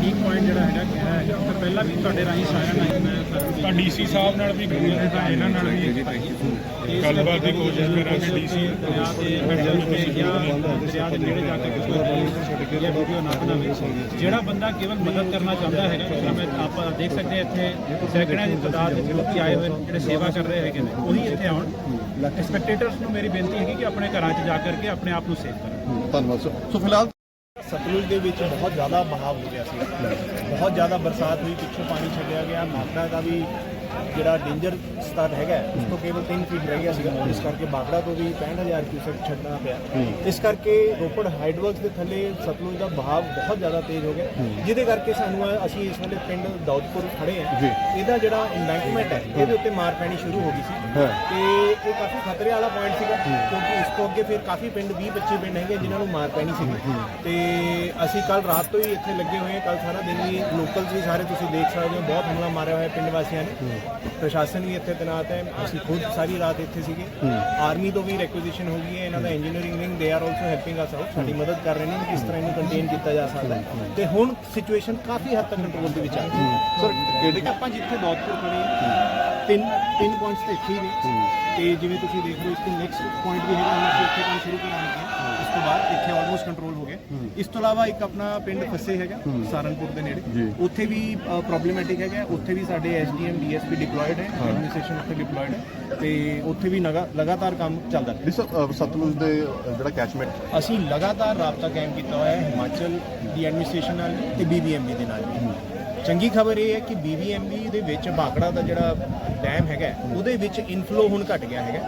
ਠੀਕ ਪੁਆਇੰਟ ਜਿਹੜਾ ਹੈਗਾ ਕਿਹਾ ਹੈਗਾ? ਤਾਂ ਪਹਿਲਾਂ ਵੀ ਤੁਹਾਡੇ ਰਾਹੀਂ ਸਾਰਿਆਂ ਨਾਲ ਮੈਂ ਤਾਂ ਡੀਸੀ ਸਾਹਿਬ ਨਾਲ ਵੀ ਗੱਲ ਤਾਂ ਇਹਨਾਂ ਨਾਲ ਵੀ ਗੱਲਬਾਤ ਦੀ ਕੋਸ਼ਿਸ਼ ਕਰਾਂਗੇ ਡੀਸੀ ਦਰਿਆ ਦੇ ਕੰਢੇ ਤੇ ਜਾਂ ਦਰਿਆ ਦੇ ਨੇੜੇ ਜਾ ਕੇ ਕੋਈ ਰੀਲ ਜਾਂ ਵੀਡੀਓ ਨਾ ਬਣਾਵੇ। ਜਿਹੜਾ ਬੰਦਾ ਕੇਵਲ ਮਦਦ ਕਰਨਾ ਚਾਹੁੰਦਾ ਹੈਗਾ ਜਿਸ ਤਰ੍ਹਾਂ ਮੈਂ ਆਪਾਂ ਦੇਖ ਸਕਦੇ ਹਾਂ ਇੱਥੇ ਸੈਂਕੜਿਆਂ ਦੀ ਤਾਦਾਦ ਵਿੱਚ ਲੋਕੀ ਆਏ ਹੋਏ ਨੇ ਜਿਹੜੇ ਸੇਵਾ ਕਰ ਰਹੇ ਹੈਗੇ ਨੇ ਉਹੀ ਇੱਥੇ ਆਉਣ। ਸਪੈਕਟੇਟਰਸ ਨੂੰ ਮੇਰੀ ਬੇਨਤੀ ਹੈਗੀ ਕਿ ਆਪਣੇ ਘਰਾਂ 'ਚ ਜਾ ਕਰਕੇ ਆਪਣੇ ਆਪ ਨੂੰ ਸੇਵ ਕਰਨ। ਧੰਨਵਾਦ। ਸੋ ਫਿਲਹਾਲ ਸਤਲੁਜ ਦੇ ਵਿੱਚ ਬਹੁਤ ਜ਼ਿਆਦਾ ਬਹਾਵ ਹੋ ਗਿਆ ਸੀ। ਬਹੁਤ ਜ਼ਿਆਦਾ ਬਰਸਾਤ ਹੋਈ, ਪਿੱਛੋਂ ਪਾਣੀ ਛੱਡਿਆ ਗਿਆ ਮਾਗੜਾ ਦਾ ਵੀ ਜਿਹੜਾ ਡੇਂਜਰ ਸਤਰ ਹੈਗਾ ਉਸ ਤੋਂ ਕੇਵਲ 3 ਫੀਟ ਰਹਿ ਗਿਆ ਸੀਗਾ। ਇਸ ਕਰਕੇ ਬਾਗੜਾ ਤੋਂ ਵੀ 65000 ਕਿਊਸੈਕ ਛੱਡਣਾ ਪਿਆ। ਇਸ ਕਰਕੇ ਰੋਪੜ ਹਾਈਡਵਰਕਸ ਦੇ ਥੱਲੇ ਸਤਲੁਜ ਦਾ ਬਹਾਵ ਬਹੁਤ ਜ਼ਿਆਦਾ ਤੇਜ਼ ਹੋ ਗਿਆ। ਜਿਹਦੇ ਕਰਕੇ ਸਾਨੂੰ ਅਸੀਂ ਇਸ ਵੇਲੇ ਪਿੰਡ ਦੌਦਪੁਰ ਖੜੇ ਆ। ਇਹਦਾ ਜਿਹੜਾ ਇੰਬੈਂਕਮੈਂਟ ਹੈ ਇਹਦੇ ਉੱਤੇ ਮਾਰ ਪੈਣੀ ਸ਼ੁਰੂ ਹੋ ਗਈ ਸੀ। ਤੇ ਇਹ ਕਾਫੀ ਖਤਰੇ ਵਾਲਾ ਪੁਆਇੰਟ ਸੀਗਾ ਕਿਉਂਕਿ ਇਸ ਤੋਂ ਅੱਗੇ ਫਿਰ ਕਾਫੀ ਪਿੰਡ 20 25 ਪਿੰਡ ਹੈਗੇ ਜਿਨ੍ਹਾਂ ਨੂੰ ਮਾਰ ਪੈਣੀ ਸੀਗੀ। ਤੇ ਅਸੀਂ ਕੱਲ ਰਾਤ ਤੋਂ ਹੀ ਇੱਥੇ ਲੱਗੇ ਹੋਏ ਹਾਂ ਕੱਲ ਸਾਰਾ ਦਿਨ ਵੀ ਲੋਕਲਸ ਵੀ ਸਾਰੇ ਤੁਸੀਂ ਦੇਖ ਸਕਦੇ ਹੋ ਬਹੁਤ ਹਮਲਾ ਮਾਰਿਆ ਹੋਇਆ ਪਿੰਡ ਵਾਸੀਆਂ ਨੇ। ਪ੍ਰਸ਼ਾਸਨ ਵੀ ਇੱਥੇ ਤੈਨਾਤ ਹੈ। ਅਸੀਂ ਖੁਦ ਸਾਰੀ ਰਾਤ ਇੱਥੇ ਸੀਗੇ। ਆਰਮੀ ਤੋਂ ਵੀ ਰੈਕੁਜੀਸ਼ਨ ਹੋ ਗਈ ਹੈ। ਇਹਨਾਂ ਦਾ ਇੰਜੀਨੀਅਰਿੰਗ ਵਿੰਗ ਦੇ are also helping us out ਸਾਡੀ ਮਦਦ ਕਰ ਰਹੇ ਨੇ ਕਿ ਕਿਸ ਤਰ੍ਹਾਂ ਇਹਨੂੰ ਕੰਟੇਨ ਕੀਤਾ ਜਾ ਸਕਦਾ ਹੈ। ਤੇ ਹੁਣ ਸਿਚੁਏਸ਼ਨ ਕਾਫੀ ਹੱਦ ਤੱਕ ਕੰਟਰੋਲ ਦੇ ਵਿੱਚ ਆ ਗਈ। ਸਰ ਕਿਹੜੇ ਆਪਾਂ ਜਿੱਥੇ ਦੌਦਪੁਰ ਖੜੇ ਹਾਂ ਤਿੰਨ ਤਿੰਨ ਪੁਆਇੰਟਸ ਤੇ ਇੱਥੇ ਹੀ ਨੇ। ਤੇ ਜਿਵੇਂ ਤੁਸੀਂ ਦੇਖ ਰਹੇ ਹੋ ਇਸ ਤੋਂ ਨੈਕਸਟ ਪੁਆਇੰਟ ਵੀ ਹੈਗਾ। ਅਸੀਂ ਇੱਥੇ ਕੰਮ ਸ਼ੁਰੂ ਕਰਾਂਗੇ। ਤੋਂ ਬਾਅਦ ਇੱਥੇ ਆਲਮੋਸਟ ਕੰਟਰੋਲ ਹੋ ਗਿਆ ਇਸ ਤੋਂ ਇਲਾਵਾ ਇੱਕ ਆਪਣਾ ਪਿੰਡ ਫੱਸੇ ਹੈਗਾ ਸਾਰਨਪੁਰ ਦੇ ਨੇੜੇ। ਉੱਥੇ ਵੀ ਪ੍ਰੋਬਲਮੈਟਿਕ ਹੈਗਾ। ਉੱਥੇ ਵੀ ਸਾਡੇ ਐਸਡੀਐਮ ਡੀਐਸਪੀ ਡਿਪਲੋਇਡ ਹੈ। ਐਡਮਿਨਿਸਟ੍ਰੇਸ਼ਨ ਉੱਥੇ ਡਿਪਲੋਇਡ ਹੈ। ਤੇ ਉੱਥੇ ਵੀ ਲਗਾਤਾਰ ਕੰਮ ਚੱਲਦਾ ਹੈ ਸਤਲੁਜ ਦੇ ਜਿਹੜਾ ਕੈਚਮੈਂਟ ਅਸੀਂ ਲਗਾਤਾਰ ਰਾਬਤਾ ਕਾਇਮ ਕੀਤਾ ਹੋਇਆ ਹੈ ਹਿਮਾਚਲ ਦੀ ਐਡਮਿਨਿਸਟ੍ਰੇਸ਼ਨ ਨਾਲ ਤੇ ਬੀਬੀਐਮਬੀ ਦੇ ਨਾਲ। ਵੀ ਚੰਗੀ ਖਬਰ ਇਹ ਹੈ ਕਿ ਬੀਬੀਐਮਬੀ ਦੇ ਵਿੱਚ ਬਾਗੜਾ ਦਾ ਜਿਹੜਾ ਡੈਮ ਹੈਗਾ ਉਹਦੇ ਵਿੱਚ ਇਨਫਲੋ ਹੁਣ ਘਟ ਗਿਆ ਹੈਗਾ।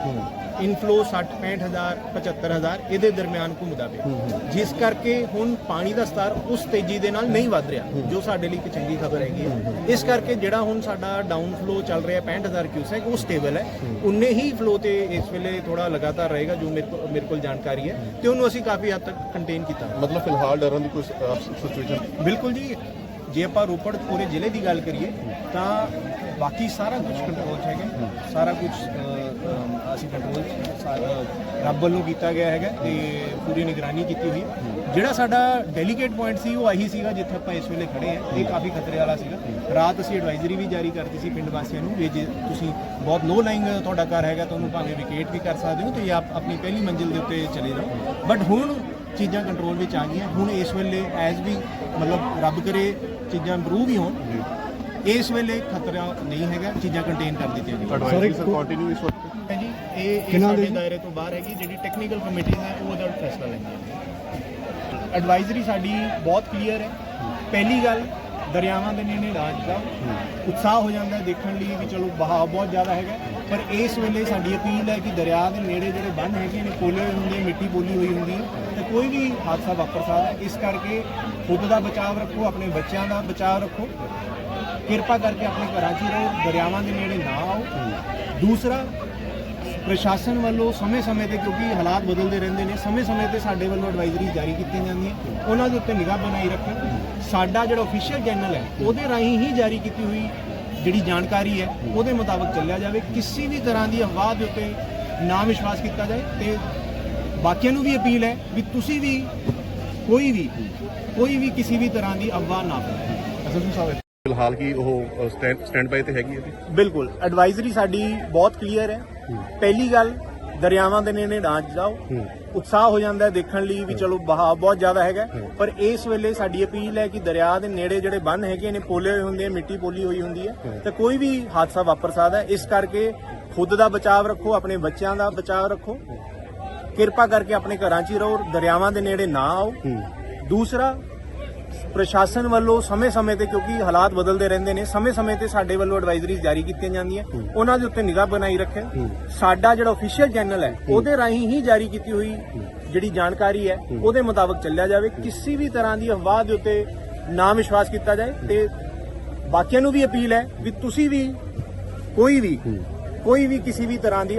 ਇਨਫਲੋ 60 65000 75000 ਇਹਦੇ ਦਰਮਿਆਨ ਘੁੰਮਦਾ ਪਿਆ। ਜਿਸ ਕਰਕੇ ਹੁਣ ਪਾਣੀ ਦਾ ਸਤਰ ਉਸ ਤੇਜ਼ੀ ਦੇ ਨਾਲ ਨਹੀਂ ਵੱਧ ਰਿਹਾ ਜੋ ਸਾਡੇ ਲਈ ਇੱਕ ਚੰਗੀ ਖਬਰ ਹੈਗੀ ਹੈ। ਇਸ ਕਰਕੇ ਜਿਹੜਾ ਹੁਣ ਸਾਡਾ ਡਾਊਨ ਫਲੋ ਚੱਲ ਰਿਹਾ 65000 ਕਿਊਸੈਕ ਉਹ ਸਟੇਬਲ ਹੈ। ਉਨੇ ਹੀ ਫਲੋ ਤੇ ਇਸ ਵੇਲੇ ਥੋੜਾ ਲਗਾਤਾਰ ਰਹੇਗਾ ਜੋ ਮੇਰੇ ਕੋਲ ਜਾਣਕਾਰੀ ਹੈ। ਤੇ ਉਹਨੂੰ ਅਸੀਂ ਕਾਫੀ ਹੱਦ ਤੱਕ ਕੰਟੇਨ ਕੀਤਾ। ਮਤਲਬ ਫਿਲਹਾਲ ਡਰਨ ਦੀ ਕੋਈ ਸਿਚੁਏਸ਼ਨ ਬਿਲਕੁਲ ਜੀ। ਜੇ ਆਪਾਂ ਰੋਪੜ ਪੂਰੇ ਜ਼ਿਲ੍ਹੇ ਦੀ ਗੱਲ ਕਰੀਏ, ਤਾਂ ਬਾਕੀ ਸਾਰਾ ਕੁਝ ਕੰਟਰੋਲ 'ਚ ਹੈਗਾ। ਸਾਰਾ ਕੁਝ ਅਸੀਂ ਕੰਟਰੋਲ ਰੱਬ ਵੱਲੋਂ ਕੀਤਾ ਗਿਆ ਹੈਗਾ ਤੇ ਪੂਰੀ ਨਿਗਰਾਨੀ ਕੀਤੀ ਹੋਈ ਹੈ। ਜਿਹੜਾ ਸਾਡਾ ਡੈਲੀਗੇਟ ਪੁਆਇੰਟ ਸੀ, ਉਹ ਆਹੀ ਸੀਗਾ ਜਿੱਥੇ ਆਪਾਂ ਇਸ ਵੇਲੇ ਖੜੇ ਆ ਇਹ ਕਾਫੀ ਖਤਰੇ ਵਾਲਾ ਸੀਗਾ। ਰਾਤ ਅਸੀਂ ਐਡਵਾਈਜ਼ਰੀ ਵੀ ਜਾਰੀ ਕਰਤੀ ਸੀ ਪਿੰਡ ਵਾਸੀਆਂ ਨੂੰ ਵੀ ਜੇ ਤੁਸੀਂ ਬਹੁਤ ਲੋ ਲਾਈਂਗ ਤੁਹਾਡਾ ਘਰ ਹੈਗਾ ਤੁਹਾਨੂੰ ਭਾਵੇਂ ਵਿਕੇਟ ਵੀ ਕਰ ਸਕਦੇ ਹੋ ਤੇ ਆਪ ਆਪਣੀ ਪਹਿਲੀ ਮੰਜ਼ਿਲ ਦੇ ਉੱਤੇ ਚਲੇ ਜਾਓ। ਬਟ ਹੁਣ ਚੀਜ਼ਾਂ ਕੰਟਰੋਲ ਵਿੱਚ ਆ ਗਈਆਂ। ਹੁਣ ਇਸ ਵੇਲੇ ਐਜ਼ ਵੀ ਮਤਲਬ ਰੱਬ ਕਰੇ ਚੀਜ਼ਾਂ ਇੰਪਰੂਵ ਹੀ ਹੋਣ ਇਸ ਵੇਲੇ ਖਤਰਾ ਨਹੀਂ ਹੈਗਾ ਚੀਜ਼ਾਂ ਕੰਟੇਨ ਕਰ ਦਿੱਤੀਆਂ ਗਈਆਂ। ਸਰ ਕੰਟੀਨਿਊ ਇਸ ਵਕਤ? ਹੈ ਜੀ ਇਹ ਇਹ ਸਾਡੇ ਦਾਇਰੇ ਤੋਂ ਬਾਹਰ ਹੈਗੀ ਜਿਹੜੀ ਟੈਕਨੀਕਲ ਕਮੇਟੀ ਹੈ ਉਹ ਉਹਦਾ ਫੈਸਲਾ ਲੈਂਦੀ ਹੈ ਐਡਵਾਈਜ਼ਰੀ ਸਾਡੀ ਬਹੁਤ ਕਲੀਅਰ ਹੈ। ਪਹਿਲੀ ਗੱਲ ਦਰਿਆਵਾਂ ਦੇ ਨੇੜੇ ਰਾਜ ਦਾ ਉਤਸ਼ਾਹ ਹੋ ਜਾਂਦਾ ਦੇਖਣ ਲਈ ਕਿ ਚਲੋ ਬਹਾਅ ਬਹੁਤ ਜ਼ਿਆਦਾ ਹੈਗਾ ਪਰ ਇਸ ਵੇਲੇ ਸਾਡੀ ਅਪੀਲ ਹੈ ਕਿ ਦਰਿਆ ਦੇ ਨੇੜੇ ਜਿਹੜੇ ਬੰਨ ਹੈਗੇ ਨੇ, ਪੋਲੇ ਹੋਏ ਹੁੰਦੇ, ਮਿੱਟੀ ਬੋਲੀ ਹੋਈ ਹੁੰਦੀ ਹੈ, ਤੇ ਕੋਈ ਵੀ ਹਾਦਸਾ ਵਾਪਰ ਸਕਦਾ ਹੈ। ਇਸ ਕਰਕੇ ਖੁਦ ਦਾ ਬਚਾਅ ਰੱਖੋ, ਆਪਣੇ ਬੱਚਿਆਂ ਦਾ ਬਚਾਅ ਰੱਖੋ। ਕਿਰਪਾ ਕਰਕੇ ਆਪਣੇ ਘਰਾਂ 'ਚ ਰਹੋ, ਦਰਿਆਵਾਂ ਦੇ ਨੇੜੇ ਨਾ ਆਓ। ਦੂਸਰਾ ਪ੍ਰਸ਼ਾਸਨ ਵੱਲੋਂ ਸਮੇਂ-ਸਮੇਂ ਤੇ ਕਿਉਂਕਿ ਹਾਲਾਤ ਬਦਲਦੇ ਰਹਿੰਦੇ ਨੇ ਸਮੇਂ-ਸਮੇਂ ਤੇ ਸਾਡੇ ਵੱਲੋਂ ਐਡਵਾਈਜ਼ਰੀ ਜਾਰੀ ਕੀਤੀਆਂ ਜਾਂਦੀਆਂ। ਉਹਨਾਂ ਦੇ ਉੱਤੇ ਨਿਗਾਹ ਬਣਾਈ ਰੱਖੋ। ਸਾਡਾ ਜਿਹੜਾ ਅਫੀਸ਼ੀਅਲ ਚੈਨਲ ਹੈ ਉਹਦੇ ਰਾਹੀਂ ਹੀ ਜਾਰੀ ਕੀਤੀ ਹੋਈ ਜਿਹੜੀ ਜਾਣਕਾਰੀ ਹੈ ਉਹਦੇ ਮੁਤਾਬਕ ਚੱਲਿਆ ਜਾਵੇ। ਕਿਸੇ ਵੀ ਤਰ੍ਹਾਂ ਦੀ ਅਫਵਾਹ ਦੇ ਉੱਤੇ ਨਾ ਵਿਸ਼ਵਾਸ ਕੀਤਾ ਜਾਏ ਤੇ ਬਾਕੀਆਂ ਨੂੰ ਵੀ ਅਪੀਲ ਹੈ ਵੀ ਤੁਸੀਂ ਵੀ ਕੋਈ ਵੀ ਕੋਈ ਵੀ ਕਿਸੇ ਵੀ ਤਰ੍ਹਾਂ ਦੀ ਅਫਵਾਹ ਨਾ ਫੈਲਾਓ। ਐਸਐਸਪੀ ਸਾਹਿਬ ਫਿਲਹਾਲ ਕੀ ਉਹ ਸਟੈਂਡ ਬਾਈ ਤੇ ਹੈਗੀ ਹੈ ਜੀ। ਬਿਲਕੁਲ। ਐਡਵਾਈਜ਼ਰੀ ਸਾਡੀ ਬਹੁਤ ਕਲੀਅਰ ਹੈ। ਪਹਿਲੀ ਗੱਲ ਦਰਿਆਵਾਂ ਦੇ ਨੇੜੇ ਨਾ ਜਾਓ। ਉਤਸ਼ਾਹ ਹੋ ਜਾਂਦਾ ਹੈ ਦੇਖਣ ਲਈ ਵੀ ਚਲੋ ਬਹਾਅ ਬਹੁਤ ਜ਼ਿਆਦਾ ਹੈਗਾ। ਪਰ ਇਸ ਵੇਲੇ ਸਾਡੀ ਅਪੀਲ ਹੈ ਕਿ ਦਰਿਆ ਦੇ ਨੇੜੇ ਜਿਹੜੇ ਬੰਨ ਹੈਗੇ ਨੇ ਪੋਲੇ ਹੋਏ ਹੁੰਦੇ ਆ ਮਿੱਟੀ ਪੋਲੀ ਹੋਈ ਹੁੰਦੀ ਹੈ। ਤੇ ਕੋਈ ਵੀ ਹਾਦਸਾ ਵਾਪਰ ਸਕਦਾ ਇਸ ਕਰਕੇ ਖੁਦ ਦਾ ਬਚਾਅ ਰੱਖੋ ਆਪਣੇ ਬੱਚਿਆਂ ਦਾ ਬਚਾਅ ਰੱਖੋ। ਕਿਰਪਾ ਕਰਕੇ ਆਪਣੇ ਘਰਾਂ 'ਚ ਹੀ ਰਹੋ ਦਰਿਆਵਾਂ ਦੇ ਨੇੜੇ ਨਾ ਆਓ। ਦੂਸਰਾ ਪ੍ਰਸ਼ਾਸਨ ਵੱਲੋਂ ਸਮੇਂ-ਸਮੇਂ ਤੇ ਕਿਉਂਕਿ ਹਾਲਾਤ ਬਦਲਦੇ ਰਹਿੰਦੇ ਨੇ ਸਮੇਂ-ਸਮੇਂ ਤੇ ਸਾਡੇ ਵੱਲੋਂ ਐਡਵਾਈਜ਼ਰੀ ਜਾਰੀ ਕੀਤੀਆਂ ਜਾਂਦੀਆਂ। ਉਹਨਾਂ ਦੇ ਉੱਤੇ ਨਿਗਾਹ ਬਣਾਈ ਰੱਖੇ ਸਾਡਾ ਜਿਹੜਾ ਅਫੀਸ਼ੀਅਲ ਚੈਨਲ ਹੈ ਉਹਦੇ ਰਾਹੀਂ ਹੀ ਜਾਰੀ ਕੀਤੀ ਹੋਈ ਜਿਹੜੀ ਜਾਣਕਾਰੀ ਹੈ ਉਹਦੇ ਮੁਤਾਬਕ ਚੱਲਿਆ ਜਾਵੇ। ਕਿਸੇ ਵੀ ਤਰ੍ਹਾਂ ਦੀ ਅਫਵਾਹ ਦੇ ਉੱਤੇ ਨਾ ਵਿਸ਼ਵਾਸ ਕੀਤਾ ਜਾਏ ਤੇ ਬਾਕੀਆਂ ਨੂੰ ਵੀ ਅਪੀਲ ਹੈ ਵੀ ਤੁਸੀਂ ਵੀ ਕੋਈ ਵੀ ਕੋਈ ਵੀ ਕਿਸੇ ਵੀ ਤਰ੍ਹਾਂ ਦੀ